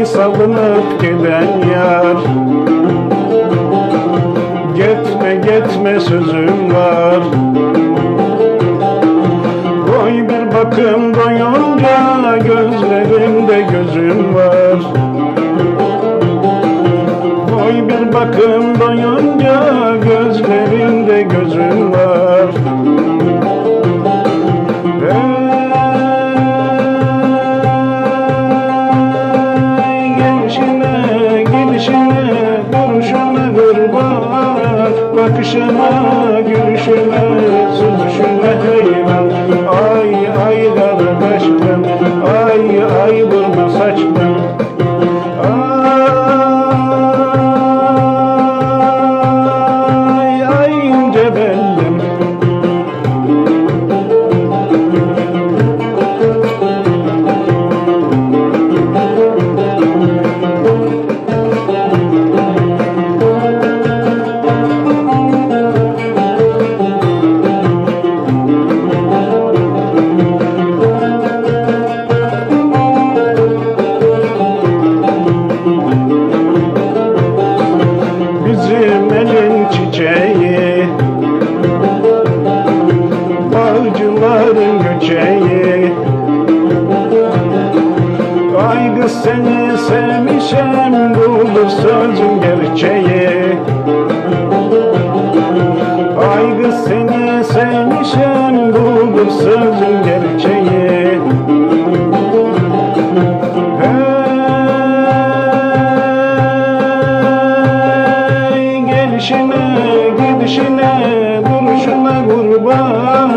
Ay salınıp giden yar? Gitme gitme sözüm var. Koy bir bakım doyunca Gözlerimde gözüm var. Koy bir bakım doyunca Gözlerimde gözüm var. Kurban Bakışına gülüşüne süzüşüne heyran Ay ay kardeşim ay ay vurma saçtım seni sevmişem Bulur sözün gerçeği. Ay kız seni sevmişem Bulur sözün gerçeği. Hey, gelişine, gidişine, Bakışına kurban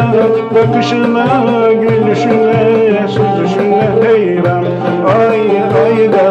Bakışına gülüşüne Süzüşüne heyran. Ay ay da